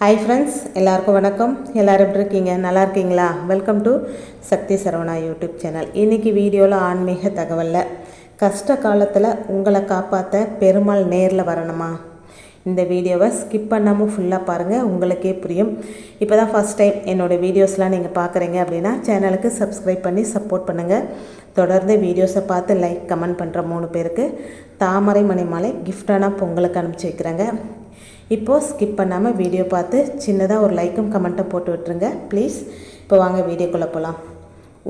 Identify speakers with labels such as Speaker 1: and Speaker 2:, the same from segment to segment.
Speaker 1: hi friends எல்லாருக்கும் வணக்கம் எல்லோரும் எப்படி இருக்கீங்க நல்லா இருக்கீங்களா welcome to Shakti Saravana YouTube channel இன்றைக்கி வீடியோவில் ஆன்மீக தகவலில் கஷ்ட காலத்தில் உங்களை காப்பாற்ற பெருமாள் நேரில் வரணுமா இந்த வீடியோவை ஸ்கிப் பண்ணாமல் ஃபுல்லாக பாருங்கள் உங்களுக்கே புரியும் இப்போ தான் ஃபஸ்ட் டைம் என்னோடய வீடியோஸ்லாம் நீங்கள் பார்க்குறீங்க அப்படின்னா சேனலுக்கு சப்ஸ்கிரைப் பண்ணி சப்போர்ட் பண்ணுங்கள் தொடர்ந்து வீடியோஸை பார்த்து லைக் கமெண்ட் பண்ணுற மூணு பேருக்கு தாமரை மணி மாலை கிஃப்டான பொங்கலுக்கு அனுப்பிச்சி வைக்கிறேங்க இப்போது ஸ்கிப் பண்ணாமல் வீடியோ பார்த்து சின்னதாக ஒரு லைக்கும் கமெண்ட்டும் போட்டு விட்டுருங்க ப்ளீஸ் இப்போ வாங்க வீடியோக்குள்ளே போகலாம்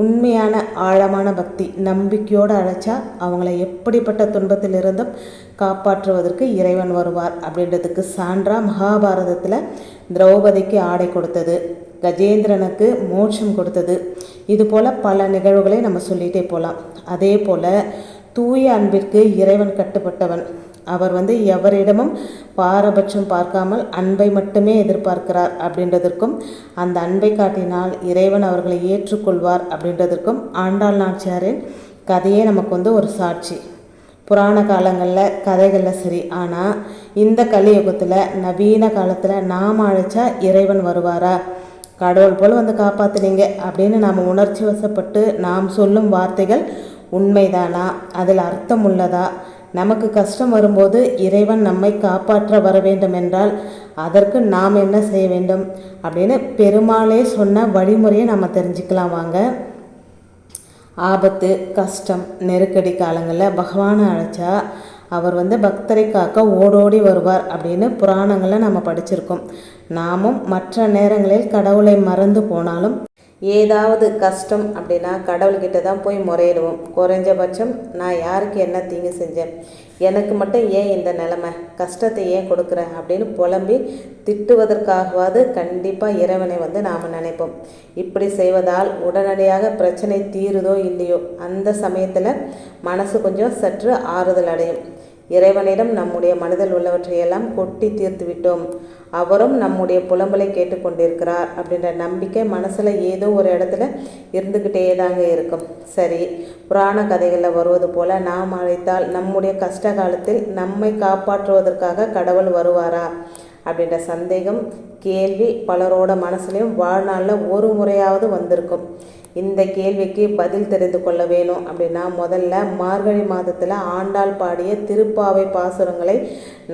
Speaker 1: உண்மையான ஆழமான பக்தி நம்பிக்கையோடு அழைச்சா அவங்கள எப்படிப்பட்ட துன்பத்திலிருந்தும் காப்பாற்றுவதற்கு இறைவன் வருவார் அப்படின்றதுக்கு சான்றா மகாபாரதத்தில் திரௌபதிக்கு ஆடை கொடுத்தது கஜேந்திரனுக்கு மோட்சம் கொடுத்தது இது போல் பல நிகழ்வுகளை நம்ம சொல்லிகிட்டே போகலாம் அதே போல் தூய அன்பிற்கு இறைவன் கட்டுப்பட்டவன் அவர் வந்து எவரிடமும் பாரபட்சம் பார்க்காமல் அன்பை மட்டுமே எதிர்பார்க்கிறார் அப்படின்றதற்கும் அந்த அன்பை காட்டினால் இறைவன் அவர்களை ஏற்றுக்கொள்வார் அப்படின்றதற்கும் ஆண்டாள் நாச்சியாரின் கதையே நமக்கு வந்து ஒரு சாட்சி புராண காலங்களில் கதைகளில் சரி ஆனால் இந்த கலியுகத்தில் நவீன காலத்தில் நாம் அழைச்சா இறைவன் வருவாரா கடவுள் போல் வந்து காப்பாற்றுனீங்க அப்படின்னு நாம் உணர்ச்சி வசப்பட்டு நாம் சொல்லும் வார்த்தைகள் உண்மைதானா அதில் அர்த்தம் உள்ளதா நமக்கு கஷ்டம் வரும்போது இறைவன் நம்மை காப்பாற்ற வர வேண்டும் என்றால் அதற்கு நாம் என்ன செய்ய வேண்டும் அப்படின்னு பெருமாளே சொன்ன வழிமுறையை நம்ம தெரிஞ்சுக்கலாம் வாங்க ஆபத்து கஷ்டம் நெருக்கடி காலங்களில் பகவானை அழைச்சா அவர் வந்து பக்தரை காக்க ஓடோடி வருவார் அப்படின்னு புராணங்களை நம்ம படிச்சிருக்கோம் நாமும் மற்ற நேரங்களில் கடவுளை மறந்து போனாலும் ஏதாவது கஷ்டம் அப்படின்னா கடவுள்கிட்ட தான் போய் முறையிடுவோம் குறைஞ்சபட்சம் நான் யாருக்கு என்ன தீங்கு செஞ்சேன் எனக்கு மட்டும் ஏன் இந்த நிலமை கஷ்டத்தை ஏன் கொடுக்குறேன் அப்படின்னு புலம்பி திட்டுவதற்காகவாது கண்டிப்பாக இறைவனை வந்து நாம் நினைப்போம் இப்படி செய்வதால் உடனடியாக பிரச்சனை தீருதோ இல்லையோ அந்த சமயத்தில் மனசு கொஞ்சம் சற்று ஆறுதல் அடையும் இறைவனிடம் நம்முடைய மனதில் உள்ளவற்றையெல்லாம் கொட்டி தீர்த்து விட்டோம் அவரும் நம்முடைய புலம்பலை கேட்டுக்கொண்டிருக்கிறார் அப்படின்ற நம்பிக்கை மனசில் ஏதோ ஒரு இடத்துல இருந்துக்கிட்டே தாங்க இருக்கும் சரி புராண கதைகளில் வருவது போல் நாம் அழைத்தால் நம்முடைய கஷ்ட காலத்தில் நம்மை காப்பாற்றுவதற்காக கடவுள் வருவாரா அப்படின்ற சந்தேகம் கேள்வி பலரோட மனசுலையும் வாழ்நாளில் ஒரு முறையாவது வந்திருக்கும் இந்த கேள்விக்கு பதில் தெரிந்து கொள்ள வேணும் அப்படின்னா முதல்ல மார்கழி மாதத்தில் ஆண்டாள் பாடிய திருப்பாவை பாசுரங்களை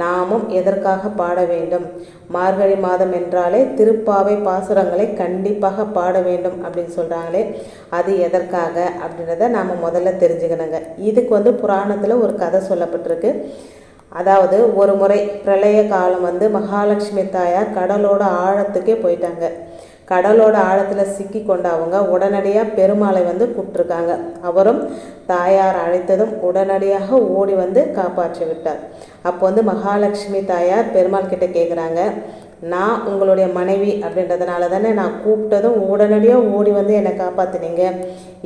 Speaker 1: நாமும் எதற்காக பாட வேண்டும் மார்கழி மாதம் என்றாலே திருப்பாவை பாசுரங்களை கண்டிப்பாக பாட வேண்டும் அப்படின்னு சொல்கிறாங்களே அது எதற்காக அப்படின்றத நாம் முதல்ல தெரிஞ்சுக்கணுங்க இதுக்கு வந்து புராணத்தில் ஒரு கதை சொல்லப்பட்டிருக்கு அதாவது ஒரு முறை பிரளய காலம் வந்து மகாலட்சுமி தாயார் கடலோட ஆழத்துக்கே போயிட்டாங்க கடலோட ஆழத்தில் சிக்கி கொண்ட அவங்க உடனடியாக பெருமாளை வந்து கூப்பிட்ருக்காங்க அவரும் தாயார் அழைத்ததும் உடனடியாக ஓடி வந்து காப்பாற்றி விட்டார் அப்போ வந்து மகாலட்சுமி தாயார் பெருமாள் கிட்ட கேட்குறாங்க நான் உங்களுடைய மனைவி அப்படின்றதுனால தானே நான் கூப்பிட்டதும் உடனடியாக ஓடி வந்து என்னை காப்பாற்றினீங்க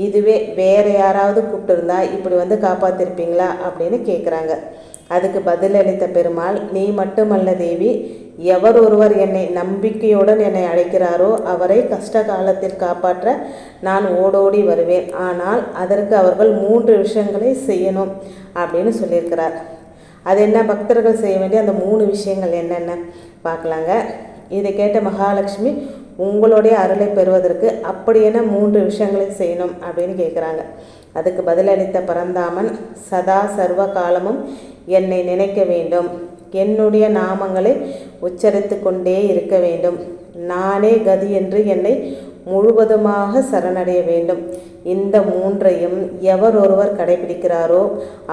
Speaker 1: இதுவே வேறு யாராவது கூப்பிட்டுருந்தா இப்படி வந்து காப்பாற்றிருப்பீங்களா அப்படின்னு கேட்குறாங்க அதுக்கு பதில் அளித்த பெருமாள் நீ மட்டுமல்ல தேவி எவர் ஒருவர் என்னை நம்பிக்கையுடன் என்னை அழைக்கிறாரோ அவரை கஷ்ட காலத்தில் காப்பாற்ற நான் ஓடோடி வருவேன் ஆனால் அதற்கு அவர்கள் மூன்று விஷயங்களை செய்யணும் அப்படின்னு சொல்லியிருக்கிறார் அது என்ன பக்தர்கள் செய்ய வேண்டிய அந்த மூணு விஷயங்கள் என்னென்ன பார்க்கலாங்க இதை கேட்ட மகாலட்சுமி உங்களுடைய அருளை பெறுவதற்கு அப்படி என மூன்று விஷயங்களை செய்யணும் அப்படின்னு கேட்குறாங்க அதுக்கு பதிலளித்த பரந்தாமன் சதா சர்வ காலமும் என்னை நினைக்க வேண்டும் என்னுடைய நாமங்களை உச்சரித்து கொண்டே இருக்க வேண்டும் நானே கதி என்று என்னை முழுவதுமாக சரணடைய வேண்டும் இந்த மூன்றையும் எவர் ஒருவர் கடைபிடிக்கிறாரோ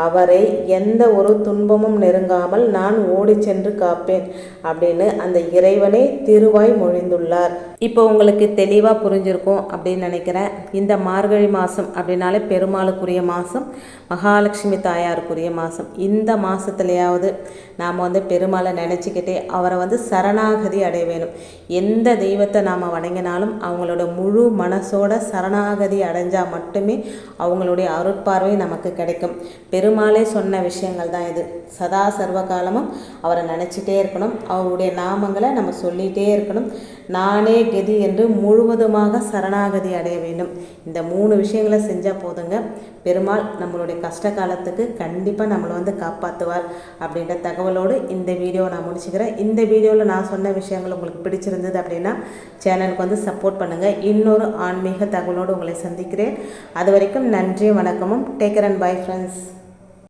Speaker 1: அவரை எந்த ஒரு துன்பமும் நெருங்காமல் நான் ஓடி சென்று காப்பேன் அப்படின்னு அந்த இறைவனே திருவாய் மொழிந்துள்ளார் இப்போ உங்களுக்கு தெளிவாக புரிஞ்சிருக்கும் அப்படின்னு நினைக்கிறேன் இந்த மார்கழி மாதம் அப்படின்னாலே பெருமாளுக்குரிய மாதம் மகாலட்சுமி தாயாருக்குரிய மாதம் இந்த மாதத்துலையாவது நாம் வந்து பெருமாளை நினச்சிக்கிட்டே அவரை வந்து சரணாகதி அடைய வேணும் எந்த தெய்வத்தை நாம் வணங்கினாலும் அவங்களோட முழு மனசோட சரணாகதி அடைஞ்சால் இருந்தால் மட்டுமே அவங்களுடைய அருட்பார்வை நமக்கு கிடைக்கும் பெருமாளே சொன்ன விஷயங்கள் தான் இது சதா சர்வ காலமும் அவரை நினச்சிட்டே இருக்கணும் அவருடைய நாமங்களை நம்ம சொல்லிகிட்டே இருக்கணும் நானே கதி என்று முழுவதுமாக சரணாகதி அடைய வேண்டும் இந்த மூணு விஷயங்களை செஞ்சால் போதுங்க பெருமாள் நம்மளுடைய கஷ்ட காலத்துக்கு கண்டிப்பாக நம்மளை வந்து காப்பாற்றுவார் அப்படின்ற தகவலோடு இந்த வீடியோவை நான் முடிச்சுக்கிறேன் இந்த வீடியோவில் நான் சொன்ன விஷயங்கள் உங்களுக்கு பிடிச்சிருந்தது அப்படின்னா சேனலுக்கு வந்து சப்போர்ட் பண்ணுங்கள் இன்னொரு ஆன்மீக தகவலோடு உங்களை சந்திக்கிறேன் அது வரைக்கும் நன்றி வணக்கமும் டேக்கர் அண்ட் பை ஃப்ரெண்ட்ஸ்